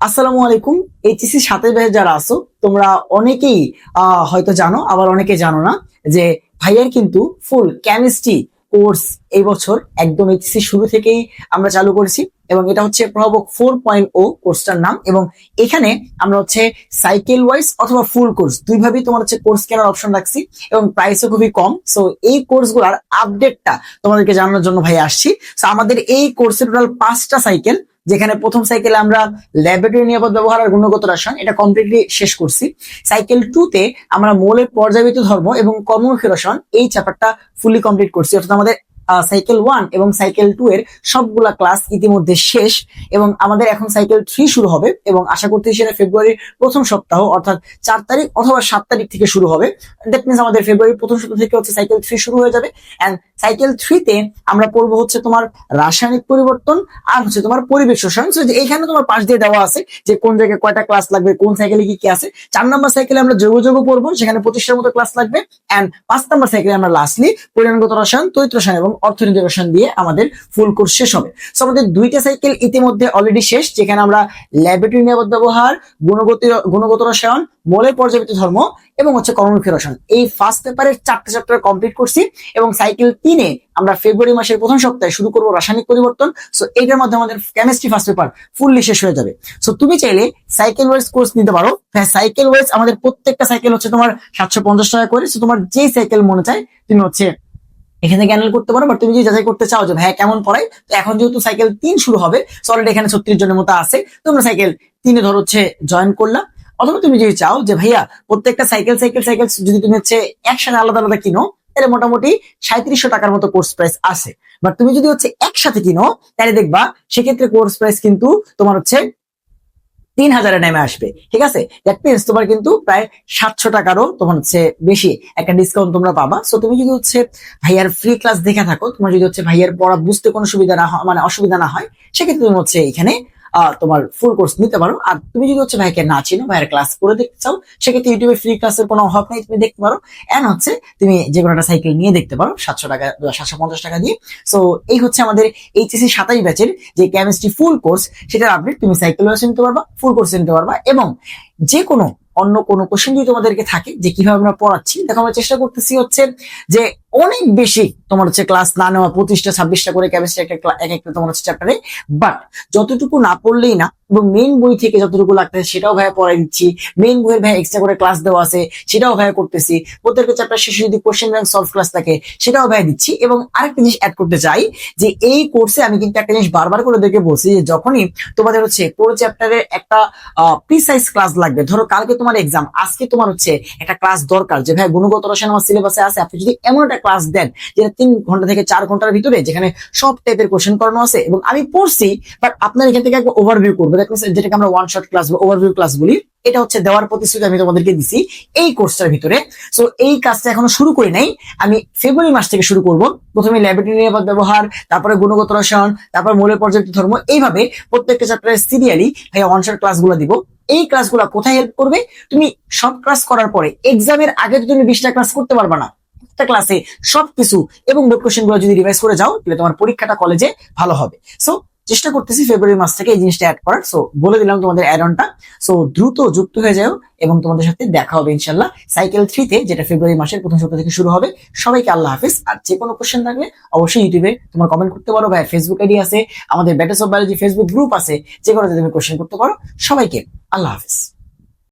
আসসালামু আলাইকুম। এইচএসসি সাথে ব্যাচ যারা আছো, তোমরা অনেকেই হয়তো জানো, আবার অনেকে জানো না, যে ভাইয়ার কিন্তু ফুল কেমিস্ট্রি কোর্স এই বছর একদম এইচএসসি শুরু থেকেই আমরা চালু করেছি এবং এটা হচ্ছে প্রভাবক ফোর পয়েন্ট ও কোর্সটার নাম এবং এখানে আমরা হচ্ছে সাইকেল ওয়াইজ অথবা ফুল কোর্স দুইভাবেই তোমার হচ্ছে কোর্স কেনার অপশন রাখছি এবং প্রাইসও খুবই কম। সো এই কোর্সগুলোর আপডেটটা তোমাদেরকে জানানোর জন্য ভাই আসছি। সো আমাদের এই কোর্সের টোটাল পাঁচটা সাইকেল যেখানে প্রথম সাইকেলে আমরা ল্যাবরেটরি নিরাপদ ব্যবহার আর গুণগত রসায়ন, এটা কমপ্লিটলি শেষ করছি। সাইকেল টু তে আমরা মৌলের পর্যাবৃত ধর্ম এবং কর্মমুখী রসায়ন এই চ্যাপ্টারটা ফুলি কমপ্লিট করছি। অর্থাৎ আমাদের সাইকেল ওয়ান এবং সাইকেল টু এর সবগুলা ক্লাস ইতিমধ্যে শেষ এবং আমাদের এখন সাইকেল থ্রি শুরু হবে এবং আশা করতেছি সেটা ফেব্রুয়ারির প্রথম সপ্তাহ, অর্থাৎ চার তারিখ অথবা সাত তারিখ থেকে শুরু হবে। দ্যাট মিনস আমাদের ফেব্রুয়ারির প্রথম সপ্তাহ থেকে হচ্ছে সাইকেল থ্রি শুরু হয়ে যাবে। অ্যান্ড সাইকেল থ্রিতে আমরা পড়ব হচ্ছে তোমার রাসায়নিক পরিবর্তন আর হচ্ছে তোমার পরিবেশ যে এখানে তোমার পাশ দিয়ে দেওয়া আছে যে কোন জায়গায় কয়টা ক্লাস লাগবে, কোন সাইকেলে কি কি আছে। চার নাম্বার সাইকেলে আমরা যোগ যোগ পড়ব, সেখানে পঁচিশটার মতো ক্লাস লাগবে। অ্যান্ড পাঁচ নাম্বার সাইকেলে আমরা লাস্টলি পরিমাণগত রসায়ন তৈত রসায়ন এবং অর্থনীতি রসায়ন দিয়ে আমাদের ফুল কোর্স শেষ হবে। সো আমাদের দুইটা সাইকেল ইতিমধ্যে অলরেডি শেষ, যেখানে আমরা ল্যাবরেটরি নিরাপদ ব্যবহার, গুণগত গুণগত রসায়ন, মৌলের পর্যাবৃত ধর্ম এবং হচ্ছে কর্মমুখী রসায়ন এই ফার্স্ট পেপারের চারটে চ্যাপ্টার কমপ্লিট করছি এবং সাইকেল তিনে আমরা ফেব্রুয়ারি মাসের প্রথম সপ্তাহে শুরু করব রাসায়নিক পরিবর্তন। সো এটার মধ্যে আমাদের কেমিস্ট্রি ফার্স্ট পেপার ফুললি শেষ হয়ে যাবে। সো তুমি চাইলে সাইকেল ওয়াইজ কোর্স নিতে পারো। হ্যাঁ সাইকেল ওয়াইজ আমাদের প্রত্যেকটা সাইকেল হচ্ছে তোমার সাতশো পঞ্চাশ টাকা করে। সো তোমার যেই সাইকেল মনে চায় তুমি হচ্ছে এখানে ক্যানেল করতে পারো। বাট তুমি যদি যাচাই করতে চাও যে হ্যাঁ কেমন পড়াই তো এখন যেহেতু সাইকেল তিন শুরু হবে সো অলরেডি এখানে ছত্রিশ জনের মতো আছে। তোমরা সাইকেল তিনে ধরো হচ্ছে জয়েন করলাম অথবা তুমি যদি চাও যে ভাইয়া প্রত্যেকটা সাইকেল সাইকেল সাইকেল যদি তুমি হচ্ছে একসাথে আলাদা আলাদা কিনো, তাহলে মোটামুটি সাঁত্রিশশো টাকার মতো কোর্স প্রাইস আছে। বাট তুমি যদি হচ্ছে একসাথে কিনো, তাহলে দেখবা সেক্ষেত্রে কোর্স প্রাইস কিন্তু তোমার হচ্ছে তিন হাজারে নেমে আসবে। ঠিক আছে? দ্যাট মিনস তোমার কিন্তু প্রায় সাতশো টাকারও তোমার হচ্ছে বেশি একটা ডিসকাউন্ট তোমরা পাবা। সো তুমি যদি হচ্ছে ভাইয়ার ফ্রি ক্লাস দেখে থাকো, তোমার যদি হচ্ছে ভাইয়ার পড়া বুঝতে কোনো সুবিধা না হয় মানে অসুবিধা না হয়, সেক্ষেত্রে তুমি হচ্ছে এখানে তোমার ফুল কোর্স নিতে পারো। আর তুমি যদি হচ্ছে ভাইকে না চিনো, ভাইয়ের ক্লাস করে দেখতে চাও, সেক্ষেত্রে ইউটিউবে ফ্রি ক্লাসের কোনো অভাব নেই, তুমি দেখতে পারো। এন্ড হচ্ছে, তুমি যে কোনো একটা সাইকেল নিয়ে দেখতে পারো, সাতশো টাকা সাতশো পঞ্চাশ টাকা দিয়ে। সো এই হচ্ছে আমাদের এইচএসসি সাতাশ ব্যাচের যে কেমিস্ট্রি ফুল কোর্স সেটার আপডেট তুমি সাইকেল নিতে পারবা ফুল কোর্স নিতে পারবা। এবং যে কোনো অন্য কোনো কোশ্চেন যদি তোমাদেরকে থাকে, যে কীভাবে আমরা পড়াচ্ছি, দেখো আমরা চেষ্টা করতেছি হচ্ছে যে অনেক বেশি তোমার হচ্ছে ক্লাস না নেওয়া, পঁচিশটা, ছাব্বিশটা করে কেমিস্ট্রি একটা এক একটা তোমার হচ্ছে চ্যাপ্টারে বাট যতটুকু না পড়লেই না, এবং মেইন বই থেকে যতটুকু লাগতেছে সেটাও ভাইয়া পড়াই দিচ্ছি। মেইন বইয়ের ভাই এক্সট্রা করে ক্লাস দেওয়া আছে, সেটাও ভাইয়া করতেছি। প্রত্যেকটা চ্যাপ্টার শেষে যদি কোশ্চেন ব্যাংক সলভ ক্লাস থাকে, সেটাও ভাইয়া দিচ্ছি। এবং আরেকটা জিনিস অ্যাড করতে চাই, যে এই কোর্সে আমি কিন্তু একটা জিনিস বারবার করে দেখে বলছি, যে যখনই তোমাদের হচ্ছে পুরো চ্যাপ্টারের একটা প্রিসাইজ ক্লাস লাগবে, ধরো কালকে তোমার এক্সাম আজকে তোমার হচ্ছে একটা ক্লাস দরকার, যে ভাই গুণগত রসায়ন আমার সিলেবাসে আছে, আপনি যদি এমন একটা ক্লাস দেন যেটা তিন ঘণ্টা থেকে চার ঘণ্টার ভিতরে যেখানে সব টাইপের কোশ্চেন করানো আছে এবং আমি পড়ছি বাট আপনার এখান থেকে একবার ওভারভিউ করব। যেটাকে আমরা ওয়ান শট ক্লাস বা ওভারভিউ ক্লাস বলি, এটা হচ্ছে দেওয়ার প্রতিশ্রুতি আমি তোমাদেরকে দিছি এই কোর্সটার ভিতরে। সো এই কাজটা এখনও শুরু করি নাই। আমি ফেব্রুয়ারি মাস থেকে শুরু করব। প্রথমে ল্যাবরেটরি নিরাপদ ব্যবহার, তারপরে গুণগত রসায়ন, তারপর মৌলের পর্যাপ্ত ধর্ম, এইভাবে প্রত্যেকটা চ্যাপ্টারের সিরিয়ালি ওয়ান শট ক্লাসগুলো দিব। এই ক্লাসগুলো কোথায় হেল্প করবে? তুমি সব ক্লাস করার পরে এক্সামের আগে তো তুমি বিশটা ক্লাস করতে পারবে না। একটা ক্লাসে সবকিছু এবং নোট কোশ্চেনগুলো যদি রিভাইজ করে যাও, তাহলে তোমার পরীক্ষাটা কলেজে ভালো হবে। সো চেষ্টা করতেছি ফেব্রুয়ারি মাস থেকে এই জিনিসটা অ্যাড করার। সো বলে দিলাম তোমাদের অ্যাড অনটা সো দ্রুত যুক্ত হয়ে যাও এবং তোমাদের সাথে দেখা হবে ইনশাল্লাহ সাইকেল থ্রিতে যেটা ফেব্রুয়ারি মাসের প্রথম সপ্তাহ থেকে শুরু হবে। সবাইকে আল্লাহ হাফিজ। আর যে কোনো কোশ্চেন থাকলে অবশ্যই ইউটিউবে তোমার কমেন্ট করতে পারো ভাই ফেসবুক আইডি আছে। আমাদের ব্যাটাস অফ বায়োলজি ফেসবুক গ্রুপ আছে। যে কোনো তুমি কোশ্চেন করতে পারো। সবাইকে আল্লাহ হাফিজ।